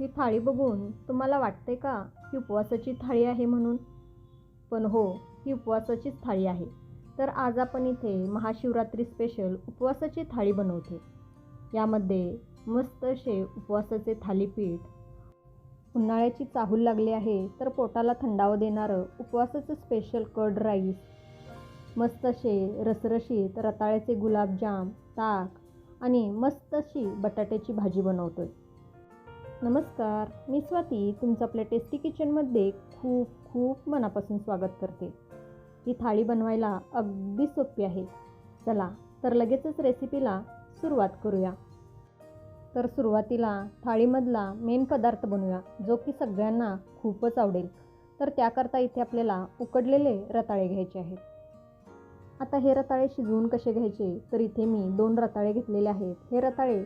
ही थाळी बघून तुम्हाला वाटते का ही उपवासाची थाळी आहे म्हणून? पण हो ही उपवासाचीच थाळी आहे. तर आज आपण इथे महाशिवरात्री स्पेशल उपवासाची थाळी बनवते. यामध्ये मस्त असे उपवासाचे थालीपीठ उन्हाळ्याची चाहूल लागली आहे तर पोटाला थंडावा देणारं उपवासाचं स्पेशल कर्ड राईस मस्त असे रसरशीत रताळ्याचे गुलाबजाम ताक आणि मस्त अशी बटाट्याची भाजी बनवतो आहे नमस्कार मी स्वाती तुमचं आपल्या टेस्टी किचनमध्ये खूप खूप मनापासून स्वागत करते. ही थाळी बनवायला अगदी सोपी आहे. चला तर लगेचच रेसिपीला सुरुवात करूया. तर सुरुवातीला थाळीमधला मेन पदार्थ बनवूया जो की सगळ्यांना खूपच आवडेल. तर त्याकरता इथे आपल्याला उकडलेले रताळे घ्यायचे आहेत. आता हे रताळे शिजवून कसे घ्यायचे? तर इथे मी दोन रताळे घेतलेले आहेत. हे रताळे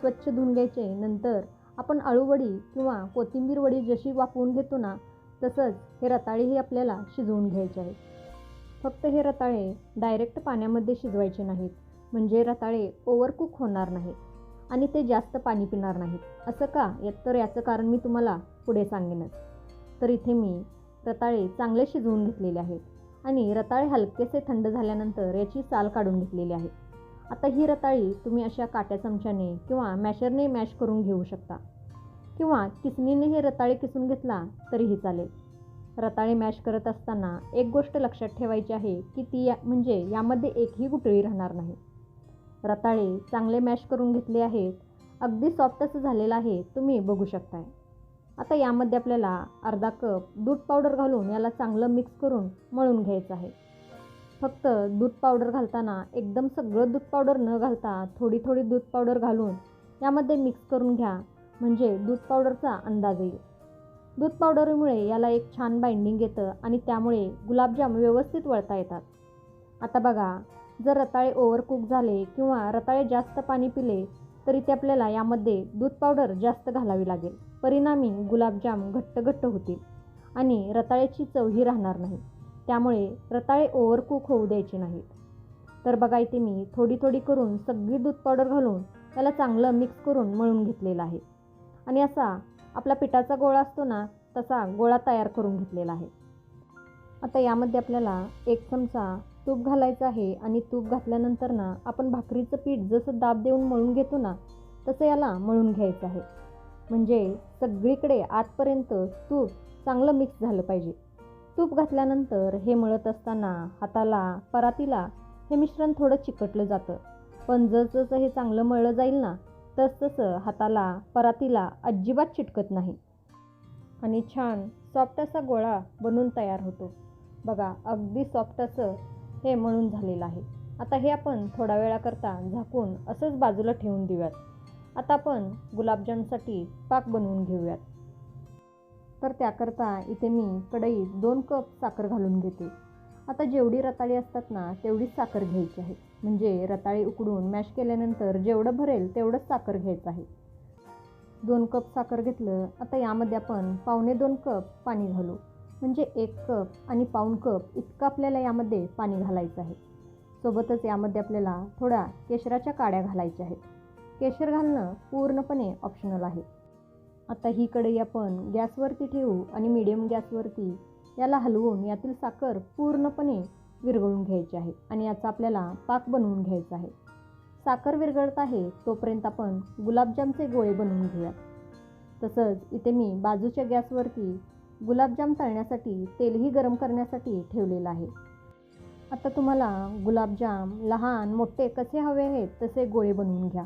स्वच्छ धुवून घ्यायचे नंतर आपण अळूवडी किंवा कोथिंबीर वडी जशी वापरून घेतो ना तसंच हे रताळेही आपल्याला शिजवून घ्यायचे आहेत. फक्त हे रताळे डायरेक्ट पाण्यामध्ये शिजवायचे नाहीत. म्हणजे रताळे ओव्हरकुक होणार नाहीत आणि ते जास्त पाणी पिणार नाहीत. असं का? यात तर याचं कारण मी तुम्हाला पुढे सांगेनच. तर इथे मी रताळे चांगले शिजवून घेतलेले आहेत आणि रताळे हलकेसे थंड झाल्यानंतर याची साल काढून घेतलेली आहे. आता ही रताळी तुम्ही अशा काट्या चमच्याने किंवा मॅशरने मॅश करून घेऊ शकता. किंवा किसणीने हे रताळे किसून घेतला तरीही चालेल. रताळी मॅश करत असताना एक गोष्ट लक्षात ठेवायची आहे की ती या म्हणजे यामध्ये एकही गुटळी राहणार नाही. रताळे चांगले मॅश करून घेतले आहेत. अगदी सॉफ्ट असं झालेलं आहे तुम्ही बघू शकताय. आता यामध्ये आपल्याला अर्धा कप दूध पावडर घालून याला चांगलं मिक्स करून मळून घ्यायचं आहे. फक्त दूध पावडर घालताना एकदम सगळं दूध पावडर न घालता थोडी थोडी दूध पावडर घालून यामध्ये मिक्स करून घ्या. म्हणजे दूध पावडरचा अंदाज येईल. दूध पावडरमुळे याला एक छान बाइंडिंग येतं आणि त्यामुळे गुलाबजाम व्यवस्थित वळता येतात. आता बघा जर रताळे ओव्हरकुक झाले किंवा रताळे जास्त पाणी पिले तरी ते आपल्याला यामध्ये दूध पावडर जास्त घालावी लागेल. परिणामी गुलाबजाम घट्ट घट्ट होतील आणि रताळ्याची चवही राहणार नाही. त्यामुळे रताळे ओव्हरकूक होऊ द्यायचे नाहीत. तर बघा इथे मी थोडी थोडी करून सगळी दूध पावडर घालून त्याला चांगलं मिक्स करून मळून घेतलेलं आहे. आणि असा आपला पिठाचा गोळा असतो ना तसा गोळा तयार करून घेतलेला आहे. आता यामध्ये आपल्याला एक चमचा तूप घालायचं आहे आणि तूप घातल्यानंतर ना आपण भाकरीचं पीठ जसं दाब देऊन मळून घेतो ना तसं याला मळून घ्यायचं आहे. म्हणजे सगळीकडे आतपर्यंत तूप चांगलं मिक्स झालं पाहिजे. तूप घातल्यानंतर हे मळत असताना हाताला परातीला हे मिश्रण थोडं चिकटलं जातं. पण जसजसं हे चांगलं मळलं जाईल ना तसतसं हाताला परातीला अजिबात चिटकत नाही. आणि छान सॉफ्ट असा गोळा बनून तयार होतो. बघा अगदी सॉफ्ट असं हे मळून झालेलं आहे. आता हे आपण थोडा वेळाकरता झाकून असंच बाजूला ठेवून देऊयात. आता आपण गुलाबजामसाठी पाक बनवून घेऊयात. तर त्याकरता इथे मी कढईत दोन कप साखर घालून घेते. आता जेवढी रताळी असतात ना तेवढीच साखर घ्यायची आहे. म्हणजे रताळी उकडून मॅश केल्यानंतर जेवढं भरेल तेवढंच साखर घ्यायचं आहे. दोन कप साखर घेतलं आता यामध्ये आपण पावणे दोन कप पाणी घालू. म्हणजे एक कप आणि पाऊण कप इतकं आपल्याला यामध्ये पाणी घालायचं आहे. सोबतच यामध्ये आपल्याला थोड्या केशराच्या काड्या घालायच्या आहेत. केशर घालणं पूर्णपणे ऑप्शनल आहे. आता ही कढई आपण गॅसवरती ठेवू आणि मिडियम गॅसवरती याला हलवून यातील साखर पूर्णपणे विरघळून घ्यायची आहे आणि याचा आपल्याला पाक बनवून घ्यायचा आहे. साखर विरघळत आहे तोपर्यंत आपण गुलाबजामचे गोळे बनवून घेऊयात. तसंच इथे मी बाजूच्या गॅसवरती गुलाबजाम तळण्यासाठी तेलही गरम करण्यासाठी ठेवलेलं आहे. आता तुम्हाला गुलाबजाम लहान मोठे कसे हवे आहेत तसे गोळे बनवून घ्या.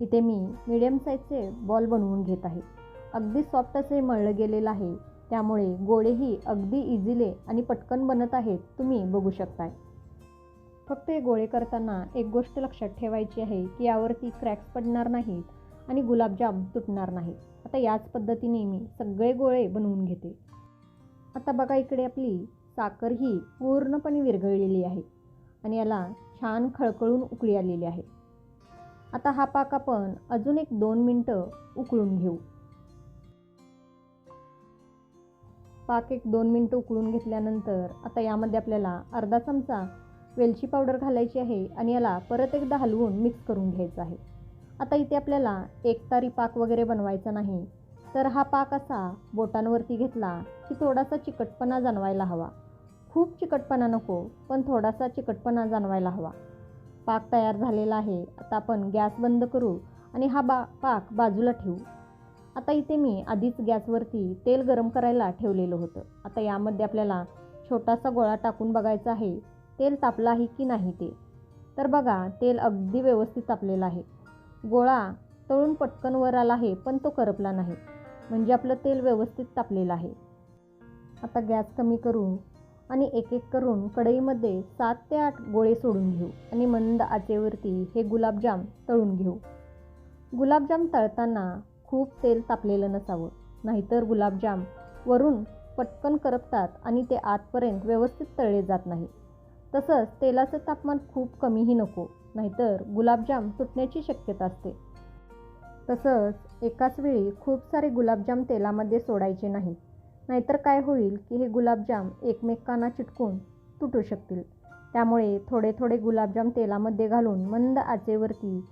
इथे मी मिडियम साईजचे बॉल बनवून घेत आहे. अगदी सॉफ्ट असे मळलं गेलेलं आहे. त्यामुळे गोळेही अगदी इझिले आणि पटकन बनत आहेत तुम्ही बघू शकताय. फक्त हे गोळे करताना एक गोष्ट लक्षात ठेवायची आहे की यावरती क्रॅक्स पडणार नाहीत आणि गुलाबजाम तुटणार नाहीत. आता याच पद्धतीने मी सगळे गोळे बनवून घेते. आता बघा इकडे आपली साखर ही पूर्णपणे विरघळलेली आहे आणि याला छान खळखळून उकळी आलेली आहे. आता हा पाक आपण अजून एक दोन मिनटं उकळून घेऊ. पाक एक दोन मिनटं उकळून घेतल्यानंतर आता यामध्ये आपल्याला अर्धा चमचा वेलची पावडर घालायची आहे आणि याला परत एकदा हलवून मिक्स करून घ्यायचं आहे. आता इथे आपल्याला एक तारी पाक वगैरे बनवायचा नाही तर हा पाक असा बोटांवरती घेतला की थोडासा चिकटपणा जाणवायला हवा. खूप चिकटपणा नको पण थोडासा चिकटपणा जाणवायला हवा. पाक तयार झालेला आहे. आता आपण गॅस बंद करू आणि हा बा पाक बाजूला ठेवू. आता इथे मी आधीच गॅसवरती तेल गरम करायला ठेवलेलं होतं. आता यामध्ये आपल्याला छोटासा गोळा टाकून बघायचा आहे तेल तापलं आहे की नाही ते. तर बघा तेल अगदी व्यवस्थित तापलेलं आहे. गोळा तळून पटकन वर आला आहे पण तो करपला नाही. म्हणजे आपलं तेल व्यवस्थित तापलेलं आहे. आता गॅस कमी करू. आणि एक एक करून कढईमध्ये सात ते आठ गोळे सोडून घेऊ आणि मंद आचेवरती हे गुलाबजाम तळून घेऊ. गुलाबजाम तळताना खूप तेल तापलेलं नसावं नाहीतर गुलाबजाम वरून पटकन करपतात आणि ते आतपर्यंत व्यवस्थित तळले जात नाही. तसंच तेलाचं तापमान खूप कमीही नको नाहीतर गुलाबजाम तुटण्याची शक्यता असते. तसंच एकाच वेळी खूप सारे गुलाबजाम तेलामध्ये सोडायचे नाही नाहीतर काय होईल की हे गुलाबजाम एकमेकांना चिटकून तुटू शकतील. त्यामुळे थोडे थोडे गुलाबजाम तेलामध्ये घालून मंद आचेवरती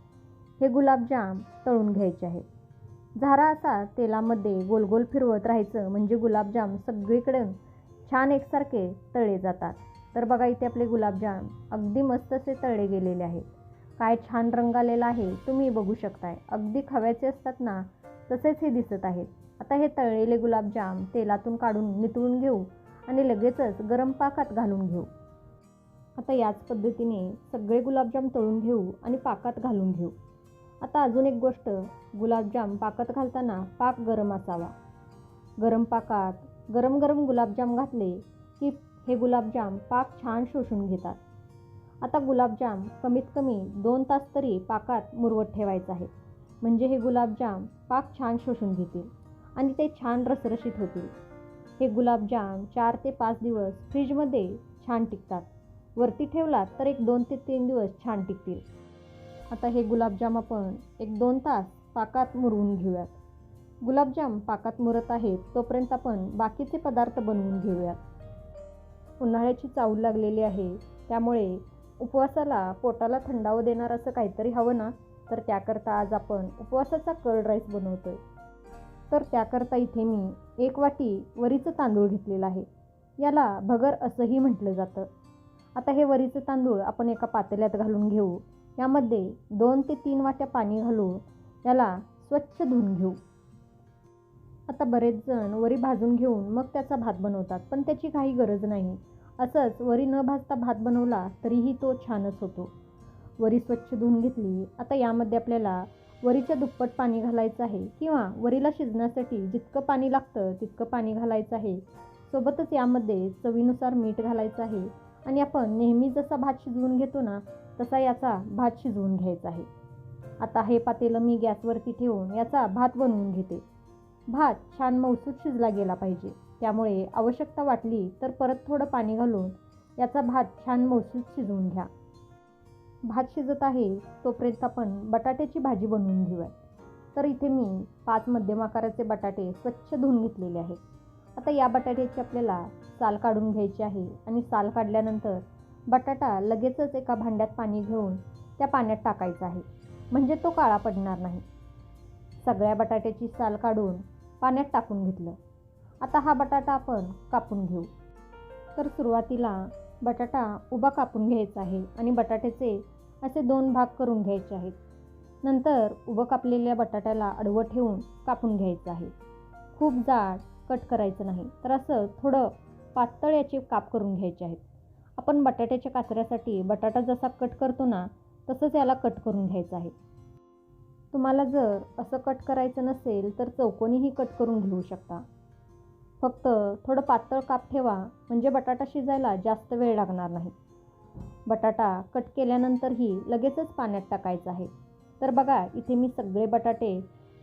हे गुलाबजाम तळून घ्यायचे आहेत. झारा असा तेलामध्ये गोल गोल फिरवत राहायचं म्हणजे गुलाबजाम सगळीकडे छान एकसारखे तळले जातात. तर बघा इथे आपले गुलाबजाम अगदी मस्त असे तळले गेलेले आहेत. काय छान रंग आलेला आहे तुम्ही बघू शकताय. अगदी खव्याचे असतात ना तसेच हे दिसत आहेत. आता हे तळलेले गुलाबजाम तेलातून काढून नितळून घेऊ आणि लगेचच गरम पाकात घालून घेऊ. आता याच पद्धतीने सगळे गुलाबजाम तळून घेऊ आणि पाकात घालून घेऊ. आता अजून एक गोष्ट गुलाबजाम पाकात घालताना पाक गरम असावा. गरम पाकात गरम गरम गुलाबजाम घातले की हे गुलाबजाम पाक छान शोषून घेतात. आता गुलाबजाम कमीत कमी दोन तास तरी पाकात मुरवत ठेवायचं आहे. म्हणजे हे गुलाबजाम पाक छान शोषून घेतील. आणि ते छान रसरशीत होतील. हे गुलाबजाम चार ते पाच दिवस फ्रीजमध्ये छान टिकतात. वरती ठेवलात तर एक दोन ते तीन दिवस छान टिकतील. आता हे गुलाबजाम आपण एक दोन तास पाकात मुरवून घेऊयात. गुलाबजाम पाकात मुरत आहेत तोपर्यंत आपण बाकीचे पदार्थ बनवून घेऊयात. उन्हाळ्याची चावल लागलेली आहे त्यामुळे उपवासाला पोटाला थंडावं देणार असं काहीतरी हवं ना? तर त्याकरता आज आपण उपवासाचा कर्ड राईस बनवतो आहे तर त्याकरता इथे मी एक वाटी वरीचं तांदूळ घेतलेलं आहे. याला भगर असंही म्हटलं जातं. आता हे वरीचं तांदूळ आपण एका पातेल्यात घालून घेऊ. यामध्ये दोन ते तीन वाट्या पाणी घालून याला स्वच्छ धुवून घेऊ. आता बरेच जण वरी भाजून घेऊन मग त्याचा भात बनवतात पण त्याची काही गरज नाही. असंच वरी न भाजता भात बनवला तरीही तो छानच होतो. वरी स्वच्छ धुवून घेतली आता यामध्ये आपल्याला वरीच्या दुप्पट पाणी घालायचं आहे किंवा वरीला शिजण्यासाठी जितकं पाणी लागतं तितकं पाणी घालायचं आहे. सोबतच यामध्ये चवीनुसार मीठ घालायचं आहे आणि आपण नेहमी जसा भात शिजवून घेतो ना तसा याचा भात शिजवून घ्यायचा आहे. आता हे पातेलं मी गॅसवरती ठेवून याचा भात बनवून घेते. भात छान मौसूद शिजला गेला पाहिजे. त्यामुळे आवश्यकता वाटली तर परत थोडं पाणी घालून याचा भात छान मौसूद शिजवून घ्या. भात शिजत आहे तोपर्यंत आपण बटाट्याची भाजी बनवून घेऊया. तर इथे मी पाच मध्यम आकाराचे बटाटे स्वच्छ धुवून घेतलेले आहेत. आता या बटाट्याची आपल्याला साल काढून घ्यायची आहे आणि साल काढल्यानंतर बटाटा लगेचच एका भांड्यात पाणी घेऊन त्या पाण्यात टाकायचा आहे. म्हणजे तो काळा पडणार नाही. सगळ्या बटाट्याची साल काढून पाण्यात टाकून घेतलं. आता हा बटाटा आपण कापून घेऊ. तर सुरुवातीला बटाटा उभा कापून घ्यायचा आहे आणि बटाट्याचे असे दोन भाग करून घ्यायचे आहेत. नंतर उभं कापलेल्या बटाट्याला अडवं ठेवून कापून घ्यायचं आहे. खूप जाड कट करायचं नाही तर असं थोडं पातळ याचे काप करून घ्यायचे आहेत. आपण बटाट्याच्या काचऱ्यासाठी बटाटा जसा कट करतो ना तसंच याला कट करून घ्यायचं आहे. तुम्हाला जर असं कट करायचं नसेल तर चौकोनीही कट करून घेऊ शकता. फक्त थोडं पातळ काप ठेवा म्हणजे बटाटा शिजायला जास्त वेळ लागणार नाही. बटाटा कट केल्यानंतरही लगेचच पाण्यात टाकायचं आहे. तर बघा इथे मी सगळे बटाटे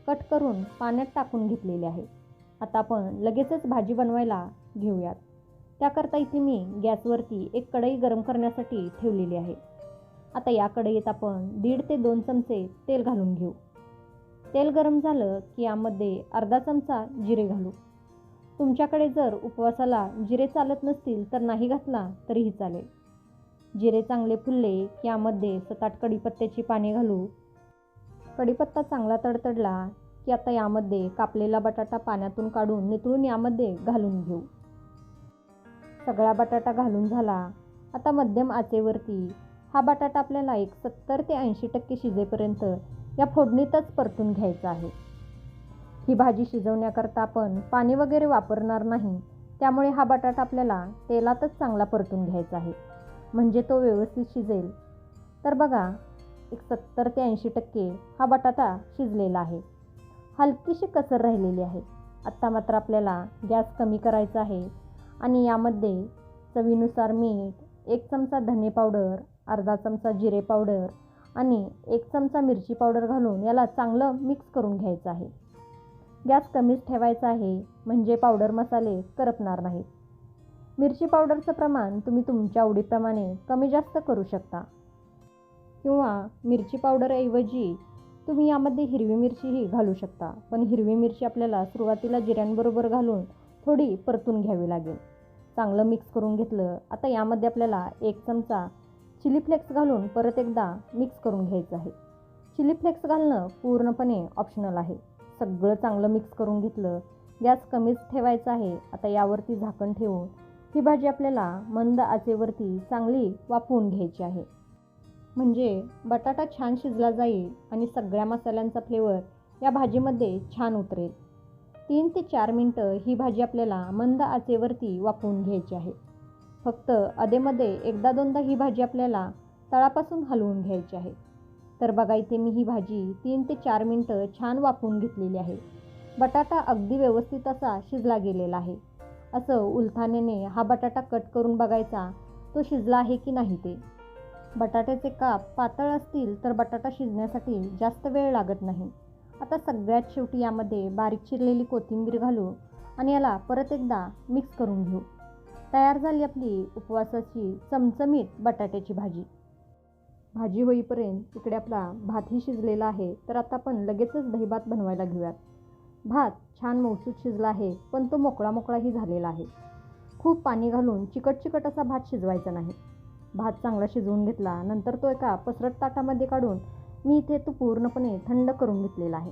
कट करून पाण्यात टाकून घेतलेले आहे. आता आपण लगेचच भाजी बनवायला घेऊयात. त्याकरता इथे मी गॅसवरती एक कढई गरम करण्यासाठी ठेवलेली आहे. आता या कढईत आपण दीड ते दोन चमचे तेल घालून घेऊ. तेल गरम झालं की यामध्ये अर्धा चमचा जिरे घालू. तुमच्याकडे जर उपवासाला जिरे चालत नसतील तर नाही घातला तरीही चालेल. जिरे चांगले फुलले की यामध्ये सताट कढीपत्त्याची पाने घालू. कढीपत्ता चांगला तडतडला की की आता यामध्ये कापलेला बटाटा पाण्यातून काढून नितळून यामध्ये घालून घेऊ. सगळा बटाटा घालून झाला. आता मध्यम आचेवरती हा बटाटा आपल्याला एक सत्तर ते ऐंशी टक्के शिजेपर्यंत या फोडणीतच परतून घ्यायचा आहे. ही भाजी शिजवण्याकरता आपण पाणी वगैरे वापरणार नाही. त्यामुळे हा बटाटा आपल्याला तेलातच चांगला परतून घ्यायचा आहे. म्हणजे तो व्यवस्थित शिजेल. तर बघा एक सत्तर ते ऐंशी टक्के हा बटाटा शिजलेला आहे. हलकीशी कसर राहिलेली आहे. आत्ता मात्र आपल्याला गॅस कमी करायचा आहे आणि यामध्ये चवीनुसार मीठ एक चमचा धने पावडर अर्धा चमचा जिरे पावडर आणि एक चमचा मिरची पावडर घालून याला चांगलं मिक्स करून घ्यायचं आहे. गॅस कमीच ठेवायचा आहे म्हणजे पावडर मसाले करपणार नाहीत. मिरची पावडरचं प्रमाण तुम्ही तुमच्या आवडीप्रमाणे कमी जास्त करू शकता. किंवा मिरची पावडरऐवजी तुम्ही यामध्ये हिरवी मिरचीही घालू शकता. पण हिरवी मिरची आपल्याला सुरुवातीला जिऱ्यांबरोबर घालून थोडी परतून घ्यावी लागेल. चांगलं मिक्स करून घेतलं आता यामध्ये आपल्याला एक चमचा चिली फ्लेक्स घालून परत एकदा मिक्स करून घ्यायचं आहे. चिली फ्लेक्स घालणं पूर्णपणे ऑप्शनल आहे. सगळं चांगलं मिक्स करून घेतलं गॅस कमीच ठेवायचा आहे. आता यावरती झाकण ठेवून ही भाजी आपल्याला मंद आचेवरती चांगली वाफवून घ्यायची आहे. म्हणजे बटाटा छान शिजला जाईल आणि सगळ्या मसाल्यांचा फ्लेवर या भाजीमध्ये छान उतरेल. तीन ते चार मिनटं ही भाजी आपल्याला मंद आचेवरती वाफवून घ्यायची आहे. फक्त अधेमध्ये एकदा दोनदा ही भाजी आपल्याला तळापासून हलवून घ्यायची आहे. तर बघा इथे मी ही भाजी तीन ते चार मिनटं छान वाफवून घेतलेली आहे. बटाटा अगदी व्यवस्थित असा शिजला गेलेला आहे. असं उलथाण्याने हा बटाटा कट करून बघायचा तो शिजला आहे की नाही ते? बटाट्याचे काप पातळ असतील तर बटाटा शिजण्यासाठी जास्त वेळ लागत नाही. आता सगळ्यात शेवटी यामध्ये बारीक चिरलेली कोथिंबीर घालू आणि याला परत एकदा मिक्स करून घेऊ. तयार झाली आपली उपवासाची चमचमीत बटाट्याची भाजी. भाजी होईपर्यंत इकडे आपला भातही शिजलेला आहे तर आता आपण लगेचच दहीभात बनवायला घेऊयात. भात छान मौसूद शिजला आहे पण तो मोकळा मोकळाही झालेला आहे. खूप पाणी घालून चिकट चिकट असा भात शिजवायचा नाही. भात चांगला शिजवून घेतला नंतर तो एका पसरट ताटामध्ये काढून मी इथे तो पूर्णपणे थंड करून घेतलेला आहे.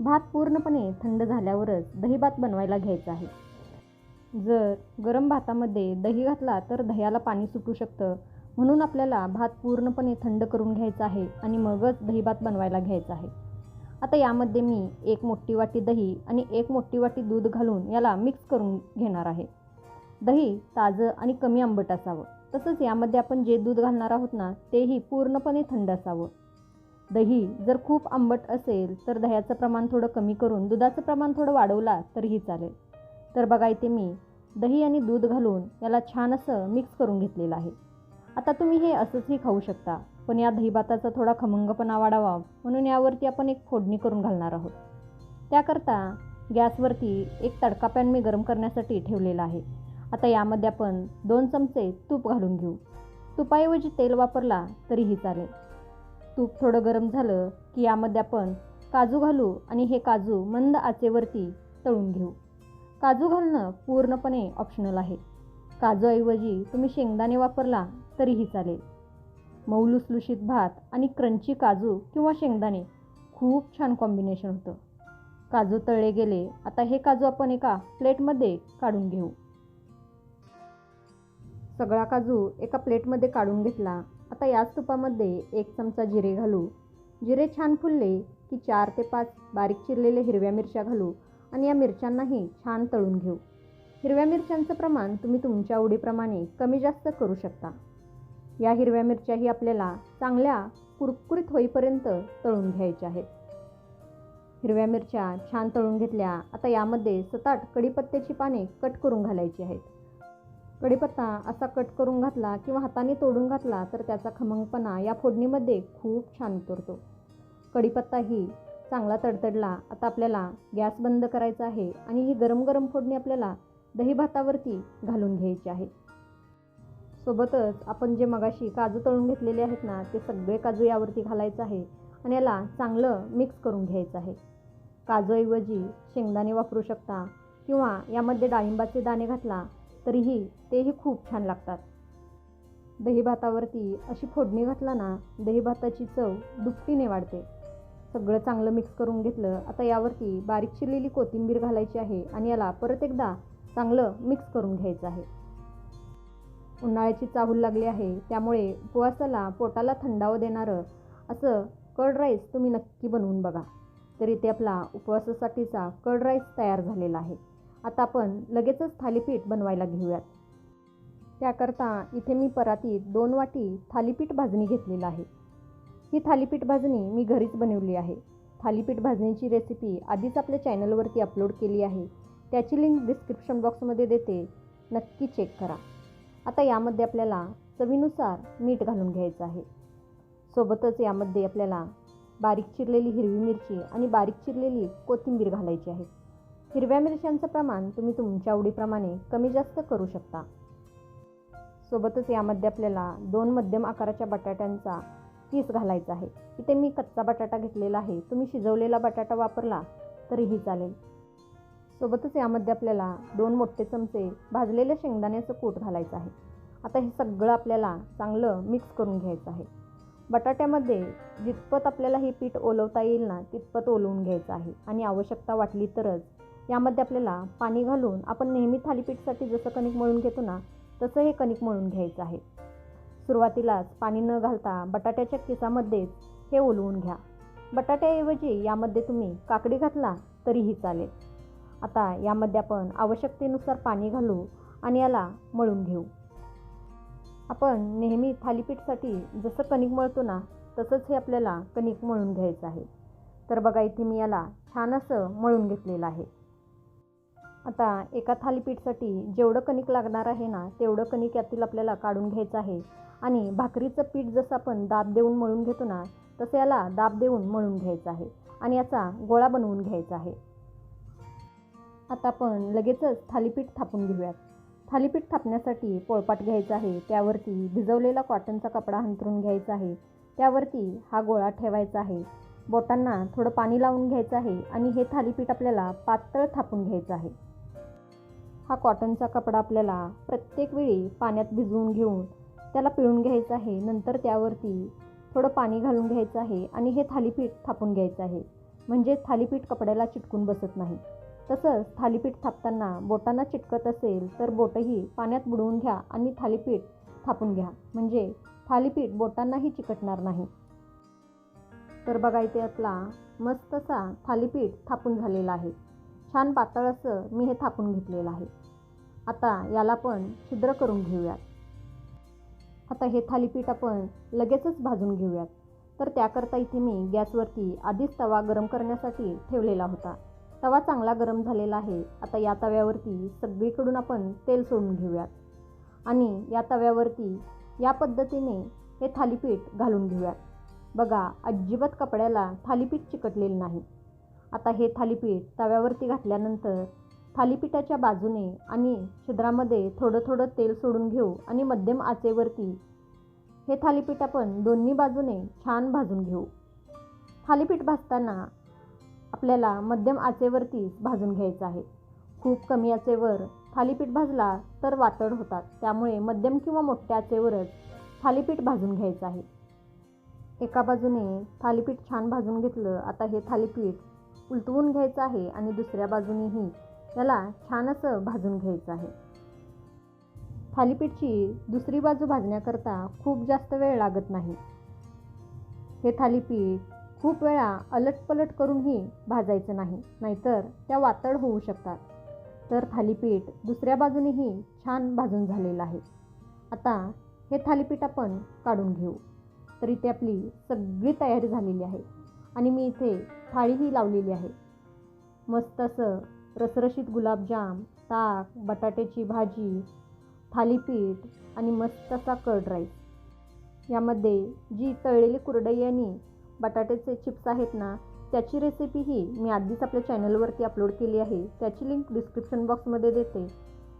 भात पूर्णपणे थंड झाल्यावरच दही भात बनवायला घ्यायचा आहे. जर गरम भातामध्ये दही घातला तर दह्याला पाणी सुटू शकतं म्हणून आपल्याला भात पूर्णपणे थंड करून घ्यायचा आहे आणि मगच दही भात बनवायला घ्यायचा आहे. आता यामध्ये मी एक मोठी वाटी दही आणि एक मोठी वाटी दूध घालून याला मिक्स करून घेणार आहे. दही ताजं आणि कमी आंबट असावं. तसंच यामध्ये आपण जे दूध घालणार आहोत ना तेही पूर्णपणे थंड असावं. दही जर खूप आंबट असेल तर दह्याचं प्रमाण थोडं कमी करून दुधाचं प्रमाण थोडं वाढवला तरीही चालेल. तर बघा इथे मी दही आणि दूध घालून याला छान असं मिक्स करून घेतलेलं आहे. आता तुम्ही हे असंचही खाऊ शकता. पण या दहीभाताचा थोडा खमंगपणा वाढावा म्हणून यावरती आपण एक फोडणी करून घालणार आहोत. त्याकरता गॅसवरती एक तडका पॅन मी गरम करण्यासाठी ठेवलेला आहे. आता यामध्ये आपण दोन चमचे तूप घालून घेऊ. तुपाऐवजी तेल वापरला तरीही चालेल. तूप थोडं गरम झालं की यामध्ये आपण काजू घालू आणि हे काजू मंद आचेवरती तळून घेऊ. काजू घालणं पूर्णपणे ऑप्शनल आहे. काजूऐवजी तुम्ही शेंगदाणे वापरला तरीही चालेल. मऊ लुसलुशीत भात आणि क्रंची काजू किंवा शेंगदाणे. खूप छान कॉम्बिनेशन होतं. काजू तळले गेले आता हे काजू आपण एका प्लेटमध्ये काढून घेऊ. सगळा काजू एका प्लेटमध्ये काढून घेतला. आता याच तुपामध्ये एक चमचा जिरे घालू. जिरे छान फुलले की चार ते पाच बारीक चिरलेले हिरव्या मिरच्या घालू आणि या मिरच्यांनाही छान तळून घेऊ. हिरव्या मिरच्यांचं प्रमाण तुम्ही तुमच्या आवडीप्रमाणे कमी जास्त करू शकता. या हिरव्या मिरच्याही आपल्याला चांगल्या कुरकुरीत होईपर्यंत तळून घ्यायच्या आहेत. हिरव्या मिरच्या छान तळून घेतल्या आता यामध्ये सताट कढीपत्त्याची पाने कट करून घालायची आहेत. कढीपत्ता असा कट करून घातला किंवा हाताने तोडून घातला तर त्याचा खमंगपणा या फोडणीमध्ये खूप छान उतरतो. कढीपत्ताही चांगला तडतडला आता आपल्याला गॅस बंद करायचा आहे आणि ही गरम गरम फोडणी आपल्याला दही भातावरती घालून घ्यायची आहे. सोबतच आपण जे मगाशी काजू तळून घेतलेले आहेत ना ते सगळे काजू यावरती घालायचं आहे आणि याला चांगलं मिक्स करून घ्यायचं आहे. काजूऐवजी शेंगदाणे वापरू शकता किंवा यामध्ये डाळिंबाचे दाणे घातला तरीही तेही खूप छान लागतात. दही भातावरती अशी फोडणी घातला ना दही भाताची चव दुपटीने वाढते. सगळं चांगलं मिक्स करून घेतलं आता यावरती बारीक चिरलेली कोथिंबीर घालायची आहे आणि याला परत एकदा चांगलं मिक्स करून घ्यायचं आहे. उन्हाळ्याची चाहूल लागली आहे. त्यामुळे उपवासाला पोटाला थंडावं देणारं असं कर्ड राईस तुम्ही नक्की बनवून बघा. तर इथे आपला उपवासासाठीचा कर्ड राईस तयार झालेला आहे. आता आपण लगेचच थालीपीठ बनवायला घेऊयात. त्याकरता इथे मी परातीत दोन वाटी थालीपीठ भाजणी घेतलेलं आहे. ही थालीपीठ भाजणी मी घरीच बनवली आहे. थालीपीठ भाजणीची रेसिपी आधीच आपल्या चॅनलवरती अपलोड केली आहे. त्याची लिंक डिस्क्रिप्शन बॉक्समध्ये देते. नक्की चेक करा. आता यामध्ये आपल्याला चवीनुसार मीठ घालून घ्यायचं आहे. सोबतच यामध्ये आपल्याला बारीक चिरलेली हिरवी मिरची आणि बारीक चिरलेली कोथिंबीर घालायची आहे. हिरव्या मिरच्यांचं प्रमाण तुम्ही तुमच्या आवडीप्रमाणे कमी जास्त करू शकता. सोबतच यामध्ये आपल्याला दोन मध्यम आकाराच्या बटाट्यांचा पीस घालायचा आहे. इथे मी कच्चा बटाटा घेतलेला आहे. तुम्ही शिजवलेला बटाटा वापरला तरीही चालेल. सोबतच यामध्ये आपल्याला दोन मोठे चमचे भाजलेल्या शेंगदाण्याचं कूट घालायचं आहे. आता हे सगळं आपल्याला चांगलं मिक्स करून घ्यायचं आहे. बटाट्यामध्ये जितपत आपल्याला हे पीठ ओलवता येईल ना तितपत ओलवून घ्यायचं आहे. आणि आवश्यकता वाटली तरच यामध्ये आपल्याला पाणी घालून आपण नेहमी थालीपीठसाठी जसं कणिक मळून घेतो ना तसं हे कणिक मळून घ्यायचं आहे. सुरुवातीलाच पाणी न घालता बटाट्याच्या केसामध्येच हे ओलवून घ्या. बटाट्याऐवजी यामध्ये तुम्ही काकडी घातला तरीही चालेल. आता यामध्ये आपण आवश्यकतेनुसार पाणी घालू आणि याला मळून घेऊ. आपण नेहमी थालीपीठसाठी जसं कणिक मळतो ना तसंच हे आपल्याला कणिक मळून घ्यायचं आहे. तर बघा इथे मी याला छान असं मळून घेतलेलं आहे. आता एका थालीपीठसाठी जेवढं कणिक लागणार आहे ना तेवढं कणिक यातील आपल्याला काढून घ्यायचं आहे. आणि भाकरीचं पीठ जसं आपण दाब देऊन मळून घेतो ना तसं याला दाब देऊन मळून घ्यायचं आहे. आणि याचा गोळा बनवून घ्यायचा आहे. आता आपण लगेचच थालीपीठ थापून घेऊयात. थालीपीठ थापण्यासाठी पोळपाट घ्यायचा आहे त्यावरती भिजवलेला कॉटनचा कपडा अंतरून घ्यायचा आहे त्यावरती हा गोळा ठेवायचा आहे. बोटांना थोडं पाणी लावून घ्यायचं आहे आणि हे थालीपीठ आपल्याला पातळ थापून घ्यायचं आहे. हा कॉटनचा कपडा आपल्याला प्रत्येक वेळी पाण्यात भिजवून घेऊन त्याला पिळून घ्यायचं आहे. नंतर त्यावरती थोडं पाणी घालून घ्यायचं आहे आणि हे थालीपीठ थापून घ्यायचं आहे. म्हणजे थालीपीठ कपड्याला चिटकून बसत नाही. तसंच थालीपीठ थापताना बोटांना चिटकत असेल तर बोटही पाण्यात बुडवून घ्या आणि थालीपीठ थापून घ्या. म्हणजे थालीपीठ बोटांनाही चिकटणार नाही. तर बघा इथे आपला मस्त असा थालीपीठ थापून झालेला आहे. छान पातळ असं मी हे थापून घेतलेलं आहे. आता याला पण छिद्र करून घेऊयात. आता हे थालीपीठ आपण लगेचच भाजून घेऊयात. तर त्याकरता इथे मी गॅसवरती आधीच तवा गरम करण्यासाठी ठेवलेला होता. तवा चांगला गरम झालेला आहे. आता या तव्यावरती सगळीकडून आपण तेल सोडून घेऊयात. आणि या तव्यावरती या पद्धतीने हे थालीपीठ घालून घेऊयात. बघा अजिबात कपड्याला थालीपीठ चिकटलेलं नाही. आता हे थालीपीठ तव्यावरती घातल्यानंतर थालीपीठाच्या बाजूने आणि छिद्रामध्ये थोडं थोडं तेल सोडून घेऊ आणि मध्यम आचेवरती हे थालीपीठ आपण दोन्ही बाजूने छान भाजून घेऊ. थालीपीठ भाजताना आपल्याला मध्यम आचेवरतीच भाजून घ्यायचं आहे. खूप कमी आचेवर थालीपीठ भाजला तर वातड होतात. त्यामुळे मध्यम किंवा मोठ्या आचेवरच थालीपीठ भाजून घ्यायचं आहे. एका बाजूने थालीपीठ छान भाजून घेतलं आता हे थालीपीठ उलटवून घ्यायचं आहे आणि दुसऱ्या बाजूनेही त्याला छान असं भाजून घ्यायचं आहे. थालीपीठची दुसरी बाजू भाजण्याकरता खूप जास्त वेळ लागत नाही. हे थालीपीठ खूप वेळा अलटपलट करूनही भाजायचं नाही नाहीतर त्या वातड होऊ शकतात. तर थालीपीठ दुसऱ्या बाजूनेही छान भाजून झालेलं आहे. आता हे थालीपीठ आपण काढून घेऊ. तर इथे आपली सगळी तयारी झालेली आहे आणि मी इथे थाळीही लावलेली आहे. मस्त असं रसरशीत गुलाबजाम ताक बटाट्याची भाजी थालीपीठ आणि मस्त असा कर्ड राईस यामध्ये जी तळलेली कुरडई आणि बटाट्याचे चिप्स आहेत ना त्याची रेसिपी ही मी आधीच आपल्या चॅनलवरती अपलोड केली आहे त्याची लिंक डिस्क्रिप्शन बॉक्समध्ये देते.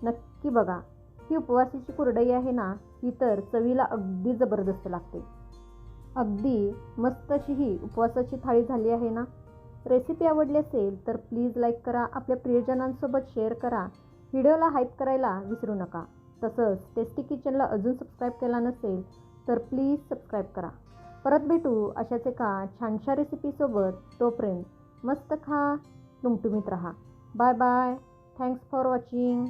नक्की बघा ही उपवासाची कुरडई आहे ना ही तर चवीला अगदी जबरदस्त लागते. अगदी मस्त अशी ही उपवासाची थाळी झाली आहे ना. रेसिपी आवडली असेल तर प्लीज लाईक करा आपल्या प्रियजनांसोबत शेअर करा. व्हिडिओला हाईप करायला विसरू नका. तसंच टेस्टी किचनला अजून सबस्क्राईब केला नसेल तर प्लीज सबस्क्राईब करा. परत भेटू अशाच एका छानशा रेसिपीसोबत तोपर्यंत मस्त खा टुमटुमीत राहा. Bye bye thanks for watching